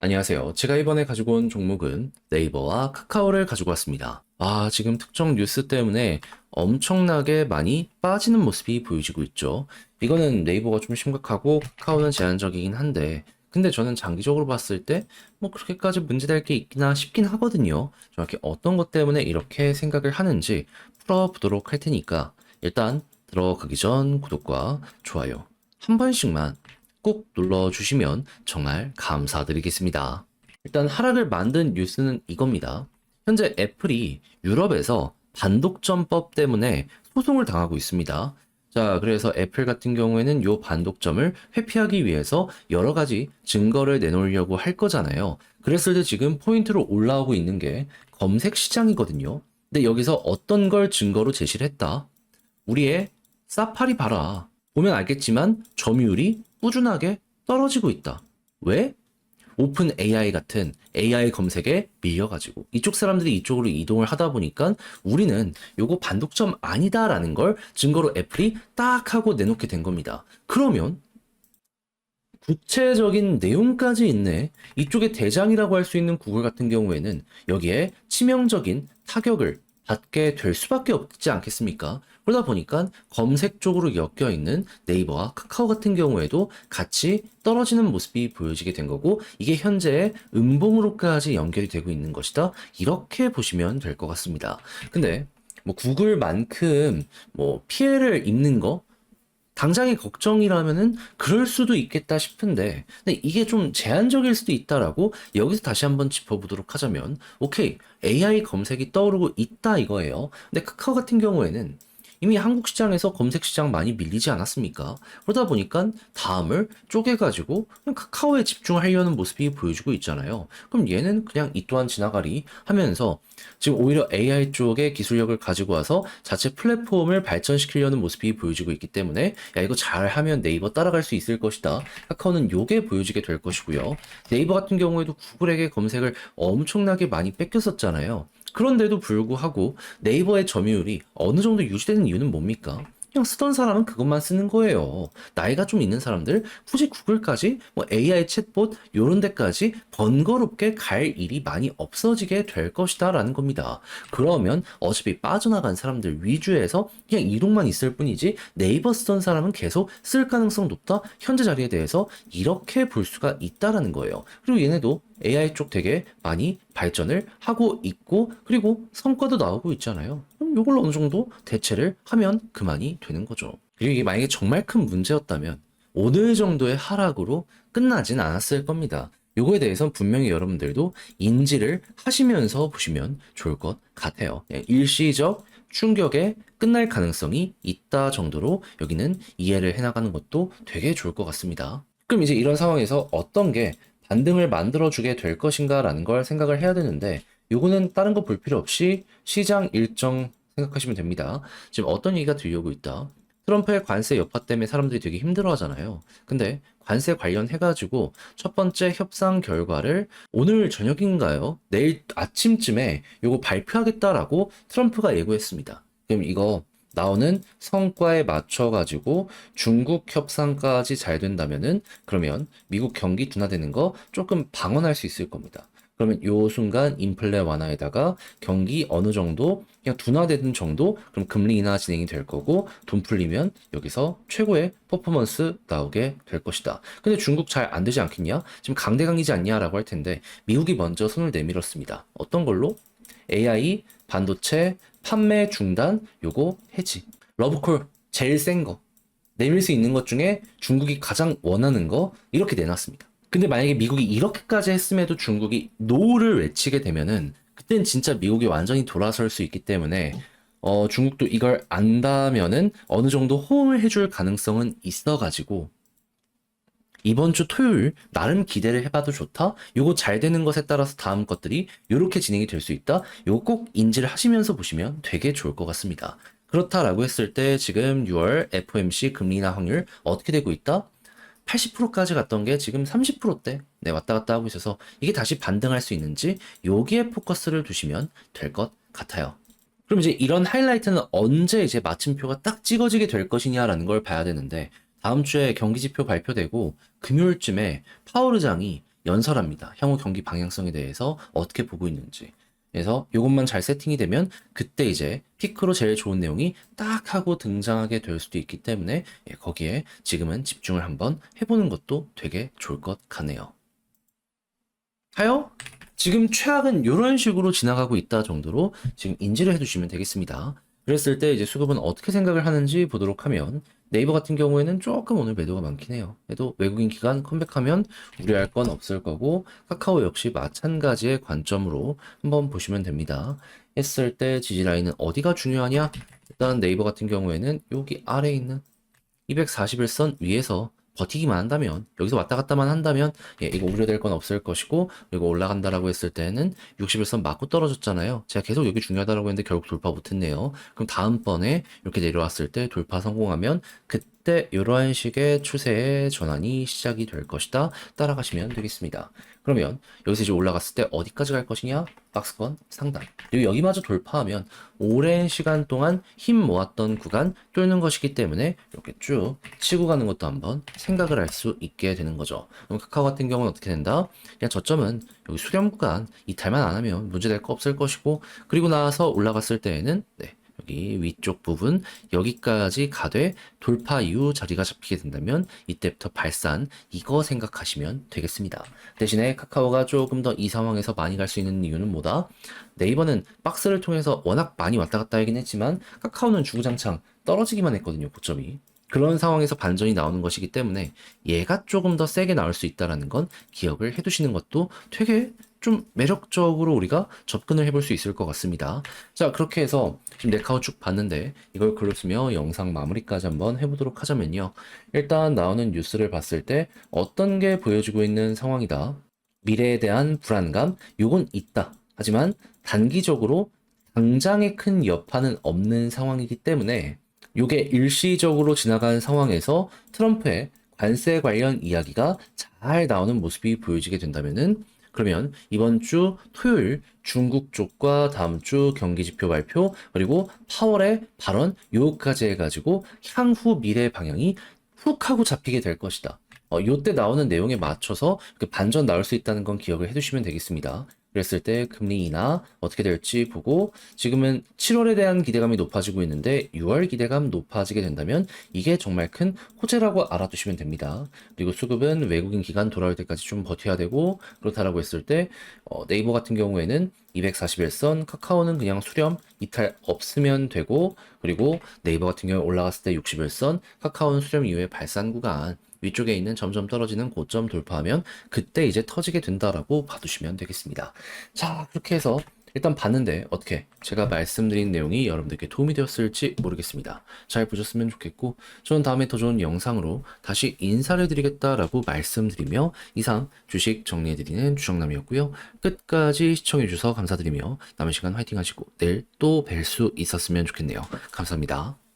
안녕하세요. 제가 이번에 가지고 온 종목은 네이버와 카카오를 가지고 왔습니다. 아, 지금 특정 뉴스 때문에 엄청나게 많이 빠지는 모습이 보여지고 있죠. 이거는 네이버가 좀 심각하고 카카오는 제한적이긴 한데, 근데 저는 장기적으로 봤을 때 뭐 그렇게까지 문제될 게 있기나 싶긴 하거든요. 정확히 어떤 것 때문에 이렇게 생각을 하는지 풀어보도록 할 테니까 일단 들어가기 전 구독과 좋아요 한 번씩만 꼭 눌러주시면 정말 감사드리겠습니다. 일단 하락을 만든 뉴스는 이겁니다. 현재 애플이 유럽에서 반독점법 때문에 소송을 당하고 있습니다. 자, 그래서 애플 같은 경우에는 이 반독점을 회피하기 위해서 여러 가지 증거를 내놓으려고 할 거잖아요. 그랬을 때 지금 포인트로 올라오고 있는 게 검색 시장이거든요. 근데 여기서 어떤 걸 증거로 제시를 했다? 우리의 사파리 봐라. 보면 알겠지만 점유율이 꾸준하게 떨어지고 있다. 왜? 오픈 AI 같은 AI 검색에 밀려가지고 이쪽 사람들이 이쪽으로 이동을 하다 보니까 우리는 요거 반독점 아니다라는 걸 증거로 애플이 딱 하고 내놓게 된 겁니다. 그러면 구체적인 내용까지 있네. 이쪽에 대장이라고 할 수 있는 구글 같은 경우에는 여기에 치명적인 타격을 받게 될 수밖에 없지 않겠습니까? 그러다 보니까 검색 쪽으로 엮여 있는 네이버와 카카오 같은 경우에도 같이 떨어지는 모습이 보여지게 된 거고 이게 현재의 음봉으로까지 연결이 되고 있는 것이다. 이렇게 보시면 될 것 같습니다. 근데 뭐 구글만큼 뭐 피해를 입는 거 당장의 걱정이라면은 그럴 수도 있겠다 싶은데 근데 이게 좀 제한적일 수도 있다라고 여기서 다시 한번 짚어보도록 하자면 오케이 AI 검색이 떠오르고 있다 이거예요. 근데 카카오 같은 경우에는 이미 한국 시장에서 검색 시장 많이 밀리지 않았습니까? 그러다 보니까 다음을 쪼개가지고 그냥 카카오에 집중하려는 모습이 보여주고 있잖아요. 그럼 얘는 그냥 이 또한 지나가리 하면서 지금 오히려 AI 쪽의 기술력을 가지고 와서 자체 플랫폼을 발전시키려는 모습이 보여지고 있기 때문에 야 이거 잘하면 네이버 따라갈 수 있을 것이다. 카카오는 요게 보여지게 될 것이고요. 네이버 같은 경우에도 구글에게 검색을 엄청나게 많이 뺏겼었잖아요. 그런데도 불구하고 네이버의 점유율이 어느 정도 유지되는 이유는 뭡니까? 그냥 쓰던 사람은 그것만 쓰는 거예요. 나이가 좀 있는 사람들, 굳이 구글까지, 뭐 AI 챗봇, 요런 데까지 번거롭게 갈 일이 많이 없어지게 될 것이다 라는 겁니다. 그러면 어차피 빠져나간 사람들 위주에서 그냥 이동만 있을 뿐이지 네이버 쓰던 사람은 계속 쓸 가능성 높다? 현재 자리에 대해서 이렇게 볼 수가 있다라는 거예요. 그리고 얘네도 AI 쪽 되게 많이 발전을 하고 있고 그리고 성과도 나오고 있잖아요. 그럼 이걸 어느 정도 대체를 하면 그만이 되는 거죠. 그리고 이게 만약에 정말 큰 문제였다면 오늘 정도의 하락으로 끝나진 않았을 겁니다. 요거에 대해서는 분명히 여러분들도 인지를 하시면서 보시면 좋을 것 같아요. 예, 일시적 충격에 끝날 가능성이 있다 정도로 여기는 이해를 해나가는 것도 되게 좋을 것 같습니다. 그럼 이제 이런 상황에서 어떤 게 반등을 만들어주게 될 것인가라는 걸 생각을 해야 되는데 요거는 다른 거 볼 필요 없이 시장 일정 생각하시면 됩니다. 지금 어떤 얘기가 들려오고 있다. 트럼프의 관세 여파 때문에 사람들이 되게 힘들어 하잖아요. 근데 관세 관련해가지고 첫 번째 협상 결과를 오늘 저녁인가요? 내일 아침쯤에 요거 발표하겠다라고 트럼프가 예고했습니다. 그럼 이거 나오는 성과에 맞춰 가지고 중국 협상까지 잘 된다면은 그러면 미국 경기 둔화되는 거 조금 방어할 수 있을 겁니다. 그러면 요 순간 인플레 완화에다가 경기 어느 정도 그냥 둔화되는 정도 그럼 금리 인하 진행이 될 거고 돈 풀리면 여기서 최고의 퍼포먼스 나오게 될 것이다. 근데 중국 잘 안 되지 않겠냐? 지금 강대강이지 않냐라고 할 텐데 미국이 먼저 손을 내밀었습니다. 어떤 걸로? AI 반도체 판매 중단 요거 해지. 러브콜 제일 센 거. 내밀 수 있는 것 중에 중국이 가장 원하는 거 이렇게 내놨습니다. 근데 만약에 미국이 이렇게까지 했음에도 중국이 노를 외치게 되면은 그땐 진짜 미국이 완전히 돌아설 수 있기 때문에 어, 중국도 이걸 안다면은 어느 정도 호응을 해줄 가능성은 있어가지고 이번 주 토요일 나름 기대를 해봐도 좋다. 요거 잘 되는 것에 따라서 다음 것들이 요렇게 진행이 될 수 있다. 요거 꼭 인지를 하시면서 보시면 되게 좋을 것 같습니다. 그렇다라고 했을 때 지금 6월 FOMC 금리 인하 확률 어떻게 되고 있다? 80%까지 갔던 게 지금 30%대 네, 왔다 갔다 하고 있어서 이게 다시 반등할 수 있는지 여기에 포커스를 두시면 될 것 같아요. 그럼 이제 이런 하이라이트는 언제 이제 마침표가 딱 찍어지게 될 것이냐라는 걸 봐야 되는데 다음 주에 경기 지표 발표되고 금요일쯤에 파월 의장이 연설합니다. 향후 경기 방향성에 대해서 어떻게 보고 있는지. 그래서 이것만 잘 세팅이 되면 그때 이제 피크로 제일 좋은 내용이 딱 하고 등장하게 될 수도 있기 때문에 예, 거기에 지금은 집중을 한번 해보는 것도 되게 좋을 것 같네요. 하여 지금 최악은 이런 식으로 지나가고 있다 정도로 지금 인지를 해두시면 되겠습니다. 그랬을 때 이제 수급은 어떻게 생각을 하는지 보도록 하면 네이버 같은 경우에는 조금 오늘 매도가 많긴 해요. 그래도 외국인 기관 컴백하면 우려할 건 없을 거고 카카오 역시 마찬가지의 관점으로 한번 보시면 됩니다. 했을 때 지지 라인은 어디가 중요하냐? 일단 네이버 같은 경우에는 여기 아래에 있는 241선 위에서 버티기만 한다면 여기서 왔다 갔다만 한다면 예, 이거 우려될 건 없을 것이고 그리고 올라간다라고 했을 때는 61선 맞고 떨어졌잖아요. 제가 계속 여기 중요하다라고 했는데 결국 돌파 못했네요. 그럼 다음번에 이렇게 내려왔을 때 돌파 성공하면 그때 이러한 식의 추세의 전환이 시작이 될 것이다. 따라가시면 되겠습니다. 그러면 여기서 이제 올라갔을 때 어디까지 갈 것이냐? 박스권 상단. 그리고 여기마저 돌파하면 오랜 시간 동안 힘 모았던 구간 뚫는 것이기 때문에 이렇게 쭉 치고 가는 것도 한번 생각을 할 수 있게 되는 거죠. 그럼 카카오 같은 경우는 어떻게 된다? 그냥 저점은 여기 수렴 구간 이탈만 안 하면 문제될 거 없을 것이고 그리고 나서 올라갔을 때에는 네, 여기 위쪽 부분 여기까지 가되 돌파 이후 자리가 잡히게 된다면 이때부터 발산 이거 생각하시면 되겠습니다. 대신에 카카오가 조금 더 이 상황에서 많이 갈 수 있는 이유는 뭐다? 네이버는 박스를 통해서 워낙 많이 왔다 갔다 하긴 했지만 카카오는 주구장창 떨어지기만 했거든요, 고점이. 그런 상황에서 반전이 나오는 것이기 때문에 얘가 조금 더 세게 나올 수 있다는 건 기억을 해두시는 것도 되게 좀 매력적으로 우리가 접근을 해볼 수 있을 것 같습니다. 자, 그렇게 해서 지금 네카우 쭉 봤는데 이걸 글로 쓰며 영상 마무리까지 한번 해보도록 하자면요. 일단 나오는 뉴스를 봤을 때 어떤 게 보여주고 있는 상황이다. 미래에 대한 불안감, 요건 있다. 하지만 단기적으로 당장의 큰 여파는 없는 상황이기 때문에 요게 일시적으로 지나간 상황에서 트럼프의 관세 관련 이야기가 잘 나오는 모습이 보여지게 된다면은 그러면 이번 주 토요일 중국 쪽과 다음 주 경기 지표 발표 그리고 파월의 발언 요까지 해가지고 향후 미래 방향이 훅 하고 잡히게 될 것이다. 어, 요때 나오는 내용에 맞춰서 그 반전 나올 수 있다는 건 기억을 해두시면 되겠습니다. 그랬을 때 금리 인하 어떻게 될지 보고 지금은 7월에 대한 기대감이 높아지고 있는데 6월 기대감 높아지게 된다면 이게 정말 큰 호재라고 알아두시면 됩니다. 그리고 수급은 외국인 기관 돌아올 때까지 좀 버텨야 되고 그렇다라고 했을 때 어, 네이버 같은 경우에는 241선 카카오는 그냥 수렴 이탈 없으면 되고 그리고 네이버 같은 경우에 올라갔을 때 61선 카카오는 수렴 이후에 발산 구간 위쪽에 있는 점점 떨어지는 고점 돌파하면 그때 이제 터지게 된다라고 봐두시면 되겠습니다. 자, 그렇게 해서 일단 봤는데 어떻게 제가 말씀드린 내용이 여러분들께 도움이 되었을지 모르겠습니다. 잘 보셨으면 좋겠고 저는 다음에 더 좋은 영상으로 다시 인사를 드리겠다라고 말씀드리며 이상 주식 정리해드리는 주정남이었고요. 끝까지 시청해주셔서 감사드리며 남은 시간 화이팅 하시고 내일 또 뵐 수 있었으면 좋겠네요. 감사합니다.